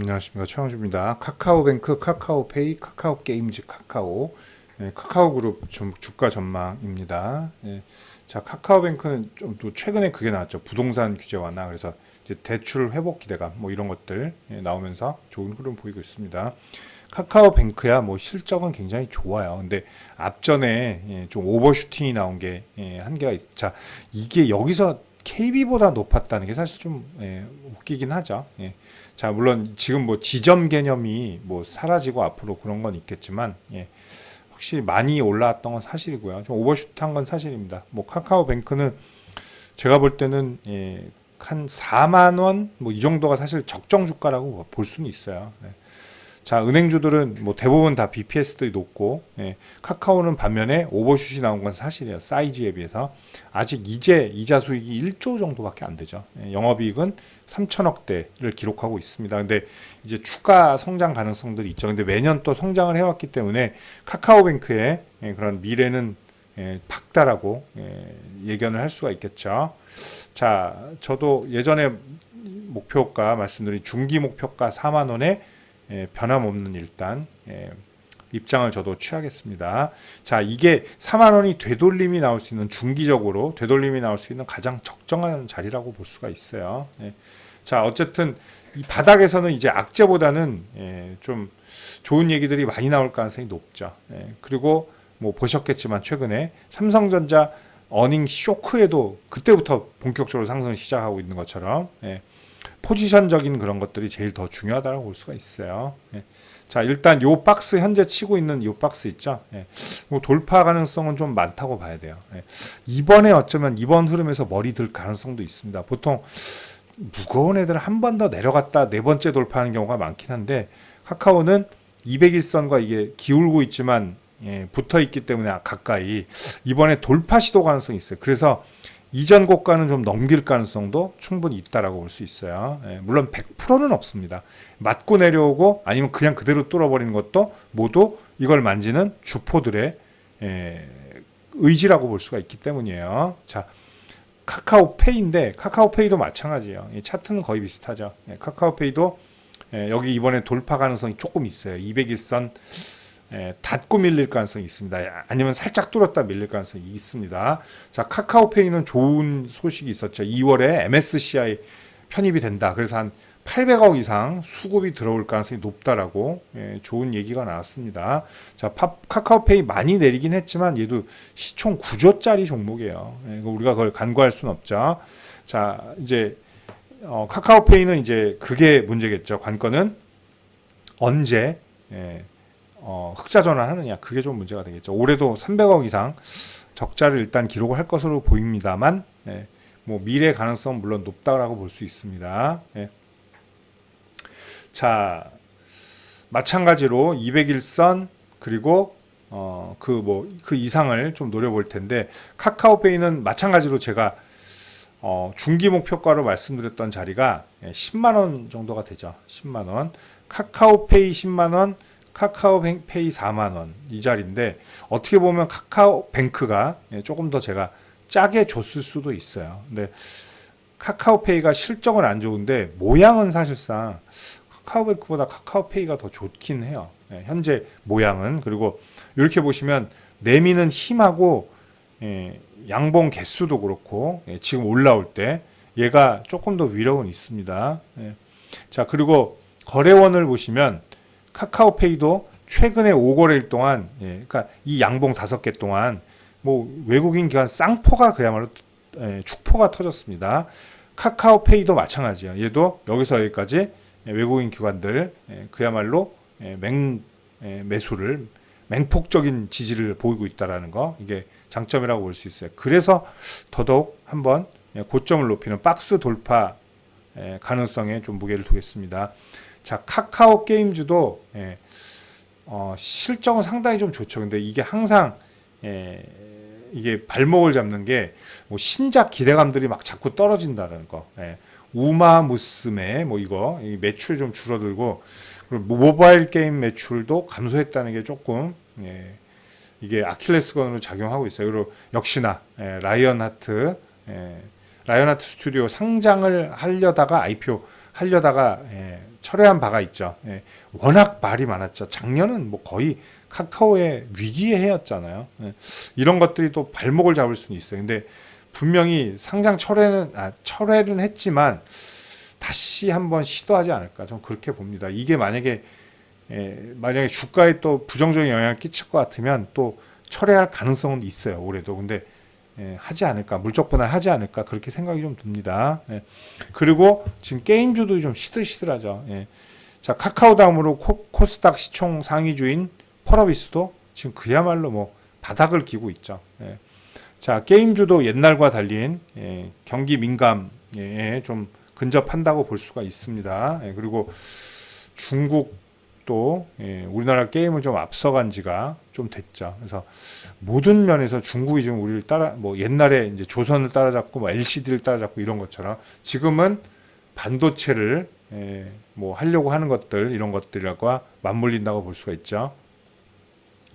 안녕하십니까 최영주입니다. 카카오뱅크, 카카오페이, 카카오게임즈, 카카오, 예, 카카오그룹 좀 주가 전망입니다. 예, 자 카카오뱅크는 좀 또 최근에 그게 나왔죠. 부동산 규제 완화 그래서 이제 대출 회복 기대감 뭐 이런 것들 예, 나오면서 좋은 흐름 보이고 있습니다. 카카오뱅크야 뭐 실적은 굉장히 좋아요. 근데 앞전에 예, 좀 오버슈팅이 나온 게 예, 한계가 있. 자 이게 여기서 KB보다 높았다는 게 사실 좀 예, 웃기긴 하죠. 예. 자 물론 지금 뭐 지점 개념이 뭐 사라지고 앞으로 그런 건 있겠지만 예. 확실히 많이 올라왔던 건 사실이고요. 좀 오버슈트한 건 사실입니다. 뭐 카카오뱅크는 제가 볼 때는 예, 한 4만 원 뭐 이 정도가 사실 적정 주가라고 볼 수는 있어요. 네. 자 은행주들은 뭐 대부분 다 BPS들이 높고 예, 카카오는 반면에 오버슛이 나온 건 사실이에요. 사이즈에 비해서 아직 이제 이자 수익이 1조 정도밖에 안 되죠. 예, 영업이익은 3천억대를 기록하고 있습니다. 근데 이제 추가 성장 가능성들이 있죠. 근데 매년 또 성장을 해왔기 때문에 카카오뱅크의 예, 그런 미래는 예, 밝다라고 예, 예견을 할 수가 있겠죠. 자, 저도 예전에 목표가 말씀드린 중기 목표가 4만 원에 예, 변함없는 일단 예, 입장을 저도 취하겠습니다. 자, 이게 4만 원이 되돌림이 나올 수 있는 중기적으로 되돌림이 나올 수 있는 가장 적정한 자리라고 볼 수가 있어요. 예. 자, 어쨌든 이 바닥에서는 이제 악재보다는 예, 좀 좋은 얘기들이 많이 나올 가능성이 높죠. 예, 그리고 뭐 보셨겠지만 최근에 삼성전자 어닝 쇼크에도 그때부터 본격적으로 상승을 시작하고 있는 것처럼 예, 포지션적인 그런 것들이 제일 더 중요하다고 볼 수가 있어요. 예. 자 일단 요 박스 현재 치고 있는 요 박스 있죠. 예. 뭐 돌파 가능성은 좀 많다고 봐야 돼요. 예. 이번에 어쩌면 이번 흐름에서 머리 들 가능성도 있습니다. 보통 무거운 애들 한번 더 내려갔다 네 번째 돌파하는 경우가 많긴 한데 카카오는 201선과 이게 기울고 있지만 예, 붙어 있기 때문에 가까이 이번에 돌파 시도 가능성이 있어요. 그래서 이전 고가는 좀 넘길 가능성도 충분히 있다라고 볼 수 있어요. 예, 물론 100%는 없습니다. 맞고 내려오고 아니면 그냥 그대로 뚫어버리는 것도 모두 이걸 만지는 주포들의 예, 의지라고 볼 수가 있기 때문이에요. 자, 카카오페이인데 카카오페이도 마찬가지예요. 이 차트는 거의 비슷하죠. 예, 카카오페이도 예, 여기 이번에 돌파 가능성이 조금 있어요. 201선 예, 닫고 밀릴 가능성이 있습니다. 아니면 살짝 뚫었다 밀릴 가능성이 있습니다. 자, 카카오페이는 좋은 소식이 있었죠. 2월에 MSCI 편입이 된다. 그래서 한 800억 이상 수급이 들어올 가능성이 높다라고 예, 좋은 얘기가 나왔습니다. 자, 파, 카카오페이 많이 내리긴 했지만 얘도 시총 9조짜리 종목이에요. 예, 우리가 그걸 간과할 수는 없죠. 자, 이제 어, 카카오페이는 이제 그게 문제겠죠. 관건은 언제 예, 어, 흑자 전환하느냐 그게 좀 문제가 되겠죠. 올해도 300억 이상 적자를 일단 기록을 할 것으로 보입니다만 예, 뭐 미래 가능성 물론 높다라고 볼 수 있습니다. 예. 자 마찬가지로 201선 그리고 어, 그 뭐 그 이상을 좀 노려볼 텐데 카카오페이는 마찬가지로 제가 어, 중기 목표가로 말씀드렸던 자리가 10만 원 정도가 되죠. 10만 원. 카카오페이 10만 원, 카카오페이 4만 원 이 자리인데 어떻게 보면 카카오뱅크가 예, 조금 더 제가 짜게 줬을 수도 있어요. 근데 카카오페이가 실적은 안 좋은데 모양은 사실상 카카오뱅크보다 카카오페이가 더 좋긴 해요. 예, 현재 모양은 그리고 이렇게 보시면 내미는 힘하고 예, 양봉 개수도 그렇고 예, 지금 올라올 때 얘가 조금 더 위력은 있습니다. 예. 자 그리고 거래원을 보시면 카카오페이도 최근에 5거래일 동안 예, 그러니까 이 양봉 다섯 개 동안 뭐 외국인 기관 쌍포가 그야말로 예, 축포가 터졌습니다. 카카오페이도 마찬가지예요. 얘도 여기서 여기까지 예, 외국인 기관들 예, 그야말로 예, 맹 예, 매수를 맹폭적인 지지를 보이고 있다라는 거 이게 장점이라고 볼 수 있어요. 그래서 더더욱 한번 예, 고점을 높이는 박스 돌파 예, 가능성에 좀 무게를 두겠습니다. 자 카카오 게임즈도 예, 어, 실적은 상당히 좀 좋죠. 근데 이게 항상 예, 이게 발목을 잡는 게 뭐 신작 기대감들이 막 자꾸 떨어진다는 거. 예. 우마 무스메 뭐 이거 이 매출 좀 줄어들고 그리고 모바일 게임 매출도 감소했다는 게 조금 예, 이게 아킬레스건으로 작용하고 있어요. 그리고 역시나 예, 라이언 하트 예, 라이언 하트 스튜디오 상장을 하려다가 IPO 하려다가 예, 철회한 바가 있죠. 예, 워낙 말이 많았죠. 작년은 뭐 거의 카카오의 위기의 해였잖아요. 예, 이런 것들이 또 발목을 잡을 수는 있어요. 근데 분명히 상장 철회는 아, 철회는 했지만 다시 한번 시도하지 않을까 좀 그렇게 봅니다. 이게 만약에 예, 만약에 주가에 또 부정적인 영향을 끼칠 것 같으면 또 철회할 가능성은 있어요. 올해도 근데 예, 하지 않을까 물적 분할 하지 않을까 그렇게 생각이 좀 듭니다. 예. 그리고 지금 게임주도 좀 시들시들하죠. 예. 자 카카오 다음으로 코, 코스닥 시총 상위주인 펄어비스도 지금 그야말로 뭐 바닥을 기고 있죠. 예. 자 게임주도 옛날과 달린 예, 경기 민감에 좀 근접한다고 볼 수가 있습니다. 예, 그리고 중국 도 예, 우리나라 게임을 좀 앞서간 지가 좀 됐죠. 그래서 모든 면에서 중국이 지금 우리를 따라 뭐 옛날에 이제 조선을 따라잡고 뭐 LCD를 따라잡고 이런 것처럼 지금은 반도체를 예, 뭐 하려고 하는 것들 이런 것들과 맞물린다고 볼 수가 있죠.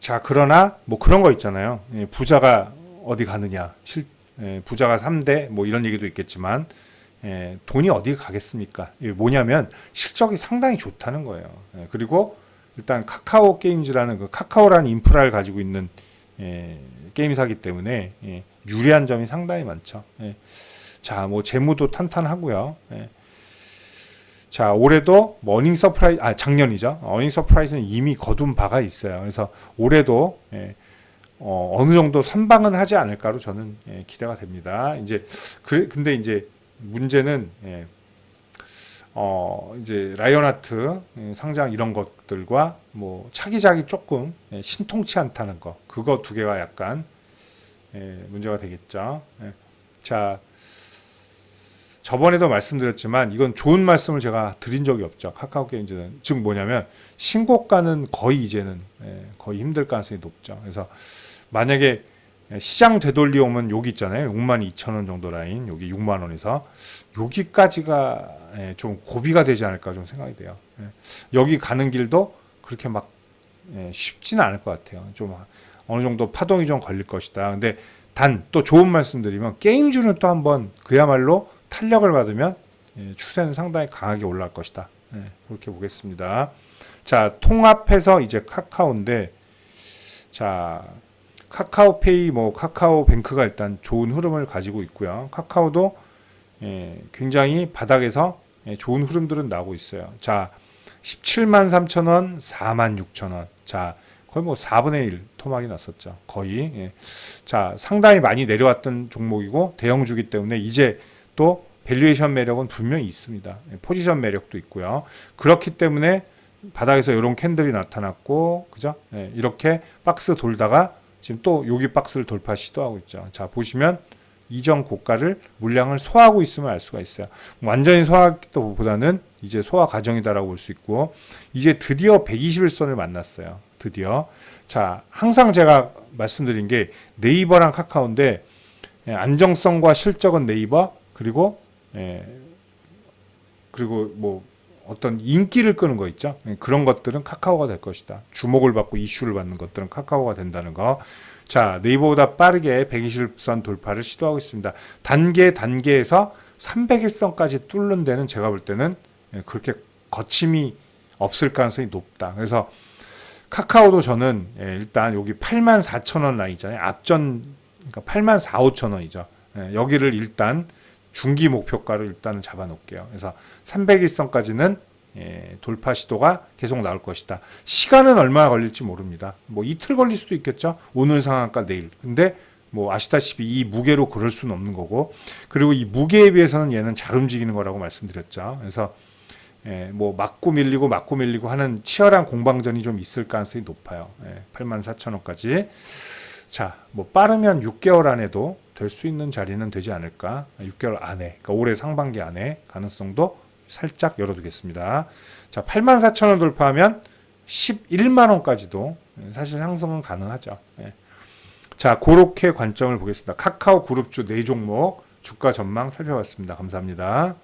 자 그러나 뭐 그런 거 있잖아요. 예, 부자가 어디 가느냐, 실, 예, 부자가 3대 뭐 이런 얘기도 있겠지만 예, 돈이 어디 가겠습니까? 이게 뭐냐면 실적이 상당히 좋다는 거예요. 예, 그리고 일단 카카오 게임즈라는 그 카카오라는 인프라를 가지고 있는 예, 게임사기 때문에 예, 유리한 점이 상당히 많죠. 예. 자, 뭐 재무도 탄탄하고요. 예. 자, 올해도 뭐 어닝 서프라이즈 아 작년이죠. 어닝 서프라이즈는 이미 거둔 바가 있어요. 그래서 올해도 예, 어, 어느 정도 선방은 하지 않을까로 저는 예, 기대가 됩니다. 이제 그 근데 이제 문제는 예, 어 이제 라이언하트 예, 상장 이런 것들과 뭐 차기작이 조금 예, 신통치 않다는 거 그거 두 개가 약간 예, 문제가 되겠죠. 예. 자 저번에도 말씀드렸지만 이건 좋은 말씀을 제가 드린 적이 없죠. 카카오 게임즈는 즉 뭐냐면 신고가는 거의 이제는 예, 거의 힘들 가능성이 높죠. 그래서 만약에 시장 되돌리 오면 여기 있잖아요. 6만 2천 원 정도 라인 여기 6만 원에서 여기까지가 예, 좀 고비가 되지 않을까 좀 생각이 돼요. 예. 여기 가는 길도 그렇게 막 예, 쉽지는 않을 것 같아요. 좀 어느 정도 파동이 좀 걸릴 것이다. 근데 단 또 좋은 말씀드리면 게임주는 또 한번 그야말로 탄력을 받으면 예, 추세는 상당히 강하게 올라갈 것이다. 예, 그렇게 보겠습니다. 자 통합해서 이제 카카오인데 자 카카오페이 뭐 카카오뱅크가 일단 좋은 흐름을 가지고 있고요. 카카오도 예, 굉장히 바닥에서 예, 좋은 흐름들은 나오고 있어요. 자 17만 3천 원, 4만 6천 원. 자 거의 뭐 4분의 1 토막이 났었죠. 거의. 예. 자 상당히 많이 내려왔던 종목이고 대형주기 때문에 이제 또 밸류에이션 매력은 분명히 있습니다. 예, 포지션 매력도 있고요. 그렇기 때문에 바닥에서 이런 캔들이 나타났고, 그죠? 예, 이렇게 박스 돌다가 지금 또 여기 박스를 돌파 시도하고 있죠. 자, 보시면 이전 고가를 물량을 소화하고 있음을 알 수가 있어요. 완전히 소화하기보다는 이제 소화 과정이다라고 볼 수 있고, 이제 드디어 121선을 만났어요. 드디어. 자, 항상 제가 말씀드린 게 네이버랑 카카오인데, 예, 안정성과 실적은 네이버, 그리고 예, 그리고 뭐 어떤 인기를 끄는 거 있죠. 예, 그런 것들은 카카오가 될 것이다. 주목을 받고 이슈를 받는 것들은 카카오가 된다는 거. 자, 네이버보다 빠르게 120선 돌파를 시도하고 있습니다. 단계 단계에서 300일선까지 뚫는 데는 제가 볼 때는 예, 그렇게 거침이 없을 가능성이 높다. 그래서 카카오도 저는 예, 일단 여기 8만 4천 원 라인이잖아요. 앞전 그러니까 8만 4, 5천 원이죠. 예, 여기를 일단 중기 목표가를 일단은 잡아놓을게요. 그래서 300일선까지는 예, 돌파 시도가 계속 나올 것이다. 시간은 얼마나 걸릴지 모릅니다. 뭐 이틀 걸릴 수도 있겠죠. 오늘 상한가 내일. 근데 뭐 아시다시피 이 무게로 그럴 수는 없는 거고 그리고 이 무게에 비해서는 얘는 잘 움직이는 거라고 말씀드렸죠. 그래서 예, 뭐 맞고 밀리고 맞고 밀리고 하는 치열한 공방전이 좀 있을 가능성이 높아요. 예, 8만 4천 원까지. 자, 뭐 빠르면 6개월 안에도 될 수 있는 자리는 되지 않을까? 6개월 안에, 그러니까 올해 상반기 안에 가능성도 살짝 열어두겠습니다. 자, 8만 4천 원 돌파하면 11만 원까지도 사실 상승은 가능하죠. 예. 자, 그렇게 관점을 보겠습니다. 카카오 그룹주 4종목 주가 전망 살펴봤습니다. 감사합니다.